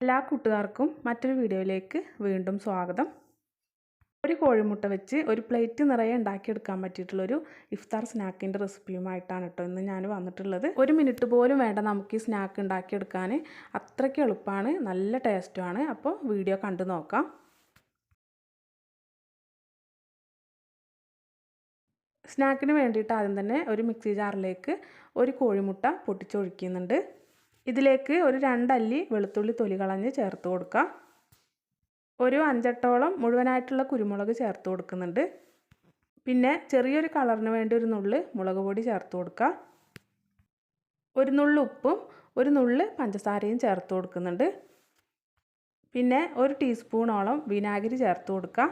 എല്ലാ കൂട്ടുകാർക്കും മറ്റൊരു വീഡിയോയിലേക്ക് വീണ്ടും സ്വാഗതം. ഒരു കോഴിമുട്ട വെച്ച് ഒരു പ്ലേറ്റ് നിറയെ ഉണ്ടാക്കിയെടുക്കാൻ പറ്റിയിട്ടുള്ളൊരു ഇഫ്താർ സ്നാക്കിന്റെ റെസിപ്പിയുമായിട്ടാണ് കേട്ടോ ഇന്ന് ഞാൻ വന്നിട്ടുള്ളത്. ഒരു മിനിറ്റ് പോലും വേണ്ട നമുക്ക് ഈ സ്നാക്ക് ഉണ്ടാക്കിയെടുക്കാൻ. അത്രയ്ക്ക് എളുപ്പമാണ് നല്ല ടേസ്റ്റുമാണ് അപ്പോൾ വീഡിയോ കണ്ടു നോക്കാം. സ്നാക്കിന് വേണ്ടിയിട്ട് ആദ്യം തന്നെ ഒരു മിക്സി ജാറിലേക്ക് ഒരു കോഴിമുട്ട പൊട്ടിച്ചൊഴിക്കുന്നുണ്ട് ഇതിലേക്ക് ഒരു രണ്ടല്ലി വെളുത്തുള്ളി തൊലി കളഞ്ഞ് ചേർത്ത് കൊടുക്കുക ഒരു അഞ്ചെട്ടോളം മുഴുവനായിട്ടുള്ള കുരുമുളക് ചേർത്ത് കൊടുക്കുന്നുണ്ട്. പിന്നെ ചെറിയൊരു കളറിന് വേണ്ടി ഒരു നുള്ള് മുളക് പൊടി ചേർത്ത് കൊടുക്കുക ഒരു നുള്ള് ഉപ്പും ഒരു നുള്ള് പഞ്ചസാരയും ചേർത്ത് കൊടുക്കുന്നുണ്ട്. പിന്നെ ഒരു ടീസ്പൂണോളം വിനാഗിരി ചേർത്ത് കൊടുക്കുക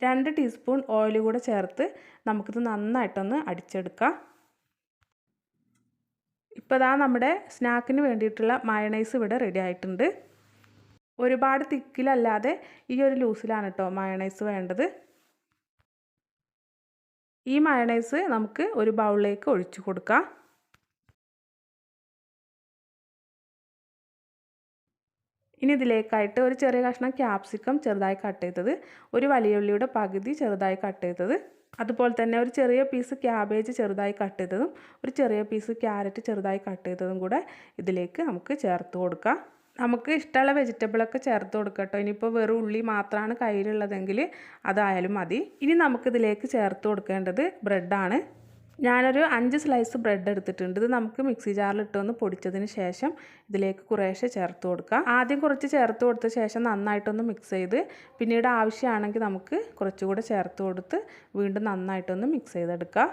രണ്ട് ടീസ്പൂൺ ഓയിൽ കൂടെ ചേർത്ത് നമുക്കിത് നന്നായിട്ടൊന്ന് അടിച്ചെടുക്കാം. ഇപ്പോൾ ഇതാ നമ്മുടെ സ്നാക്കിന് വേണ്ടിയിട്ടുള്ള മയണൈസ് ഇവിടെ റെഡി ആയിട്ടുണ്ട്. ഒരുപാട് തിക്കിലല്ലാതെ ഈ ഒരു ലൂസിലാണ് കേട്ടോ മയണൈസ് വേണ്ടത്. ഈ മയണൈസ് നമുക്ക് ഒരു ബൗളിലേക്ക് ഒഴിച്ചു കൊടുക്കാം. ഇനി ഇതിലേക്കായിട്ട് ഒരു ചെറിയ കഷ്ണം ക്യാപ്സിക്കം ചെറുതായി കട്ട് ചെയ്തത്. ഒരു വലിയ ഉള്ളിയുടെ പകുതി ചെറുതായി കട്ട് ചെയ്തത്. അതുപോലെ തന്നെ ഒരു ചെറിയ പീസ് ക്യാബേജ് ചെറുതായി കട്ട് ചെയ്തതും ഒരു ചെറിയ പീസ് ക്യാരറ്റ് ചെറുതായി കട്ട് ചെയ്തതും കൂടെ ഇതിലേക്ക് നമുക്ക് ചേർത്ത് കൊടുക്കാം. നമുക്ക് ഇഷ്ടമുള്ള വെജിറ്റബിളൊക്കെ ചേർത്ത് കൊടുക്കട്ടോ. ഇനിയിപ്പോൾ വെറും ഉള്ളി മാത്രമാണ് കയ്യിലുള്ളതെങ്കിൽ അതായാലും മതി. ഇനി നമുക്കിതിലേക്ക് ചേർത്ത് കൊടുക്കേണ്ടത് ബ്രെഡാണ് ഞാനൊരു അഞ്ച് സ്ലൈസ് ബ്രെഡ് എടുത്തിട്ടുണ്ട്. ഇത് നമുക്ക് മിക്സി ജാറിലിട്ടൊന്ന് പൊടിച്ചതിന് ശേഷം ഇതിലേക്ക് കുറേശ്ശെ ചേർത്ത് കൊടുക്കാം. ആദ്യം കുറച്ച് ചേർത്ത് കൊടുത്ത ശേഷം നന്നായിട്ടൊന്ന് മിക്സ് ചെയ്ത് പിന്നീട് ആവശ്യമാണെങ്കിൽ നമുക്ക് കുറച്ചുകൂടെ ചേർത്ത് കൊടുത്ത് വീണ്ടും നന്നായിട്ടൊന്ന് മിക്സ് ചെയ്തെടുക്കാം.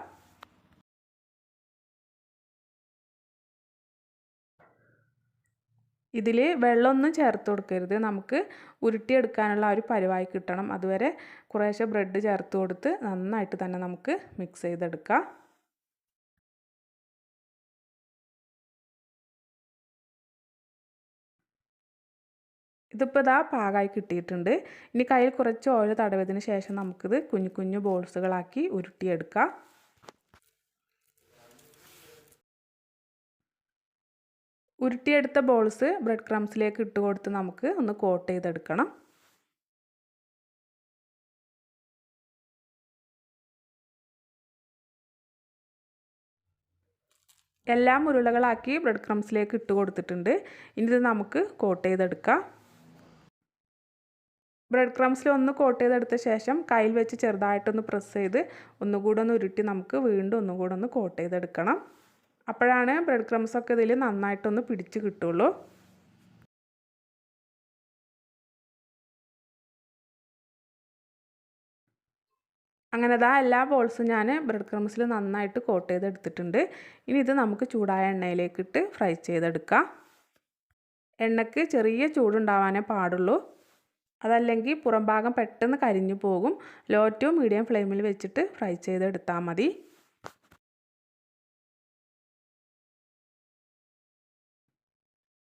ഇതിൽ വെള്ളമൊന്നും ചേർത്ത് കൊടുക്കരുത്. നമുക്ക് ഉരുട്ടിയെടുക്കാനുള്ള ഒരു പരിവായി കിട്ടണം. അതുവരെ കുറേശ്ശെ ബ്രെഡ് ചേർത്ത് കൊടുത്ത് നന്നായിട്ട് തന്നെ നമുക്ക് മിക്സ് ചെയ്തെടുക്കാം. ഇതിപ്പോൾ ഇതാ പാകമായി കിട്ടിയിട്ടുണ്ട്. ഇനി കയ്യിൽ കുറച്ച് ഓയിൽ തടവിയതിന് ശേഷം നമുക്കിത് കുഞ്ഞു കുഞ്ഞു ബോൾസുകളാക്കി ഉരുട്ടിയെടുക്കാം. ഉരുട്ടിയെടുത്ത ബോൾസ് ബ്രെഡ് ക്രംസിലേക്ക് ഇട്ട് കൊടുത്ത് നമുക്ക് ഒന്ന് കോട്ട് ചെയ്തെടുക്കണം. എല്ലാം ഉരുളകളാക്കി ബ്രെഡ് ക്രംസിലേക്ക് ഇട്ട് കൊടുത്തിട്ടുണ്ട്. ഇനി ഇത് നമുക്ക് കോട്ട് ചെയ്തെടുക്കാം. ബ്രെഡ് ക്രംസിൽ ഒന്ന് കോട്ട് ചെയ്തെടുത്ത ശേഷം കയ്യിൽ വെച്ച് ചെറുതായിട്ടൊന്ന് പ്രസ് ചെയ്ത് ഒന്നുകൂടെ ഒന്ന് ഉരുട്ടി നമുക്ക് വീണ്ടും ഒന്നുകൂടെ ഒന്ന് കോട്ട് ചെയ്തെടുക്കണം. അപ്പോഴാണ് ബ്രെഡ് ക്രംസ് ക്രംസൊക്കെ ഇതിൽ നന്നായിട്ടൊന്ന് പിടിച്ച് കിട്ടുള്ളൂ. അങ്ങനെ അതാ എല്ലാ ബോൾസും ഞാൻ ബ്രെഡ് ക്രംസിൽ നന്നായിട്ട് കോട്ട് ചെയ്തെടുത്തിട്ടുണ്ട്. ഇനി ഇത് നമുക്ക് ചൂടായ എണ്ണയിലേക്കിട്ട് ഫ്രൈ ചെയ്തെടുക്കാം. എണ്ണയ്ക്ക് ചെറിയ ചൂടുണ്ടാവാനേ പാടുള്ളൂ. അതല്ലെങ്കിൽ പുറം ഭാഗം പെട്ടെന്ന് കരിഞ്ഞു പോകും. ലോ ടു മീഡിയം ഫ്ലെയിമിൽ വെച്ചിട്ട് ഫ്രൈ ചെയ്തെടുത്താൽ മതി.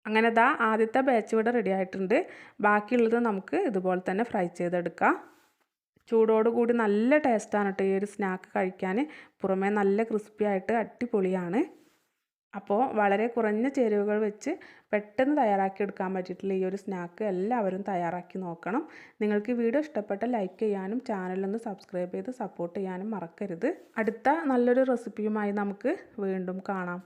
അങ്ങനെ ദാ ആദ്യത്തെ ബാച്ച് ഇവിടെ റെഡി ആയിട്ടുണ്ട്. ബാക്കിയുള്ളത് നമുക്ക് ഇതുപോലെ തന്നെ ഫ്രൈ ചെയ്തെടുക്കാം. ചൂടോടുകൂടി നല്ല ടേസ്റ്റാണ് കേട്ടോ ഈ ഒരു സ്നാക്ക് കഴിക്കാൻ. പുറമേ നല്ല ക്രിസ്പി ആയിട്ട് അടിപൊളിയാണ്. അപ്പോൾ വളരെ കുറഞ്ഞ ചേരുവകൾ വെച്ച് പെട്ടെന്ന് തയ്യാറാക്കി എടുക്കാൻ പറ്റിയിട്ടുള്ള ഈ ഒരു സ്നാക്ക് എല്ലാവരും തയ്യാറാക്കി നോക്കണം. നിങ്ങൾക്ക് വീഡിയോ ഇഷ്ടപ്പെട്ട ലൈക്ക് ചെയ്യാനും ചാനലൊന്ന് സബ്സ്ക്രൈബ് ചെയ്ത് സപ്പോർട്ട് ചെയ്യാനും മറക്കരുത്. അടുത്ത നല്ലൊരു റെസിപ്പിയുമായി നമുക്ക് വീണ്ടും കാണാം.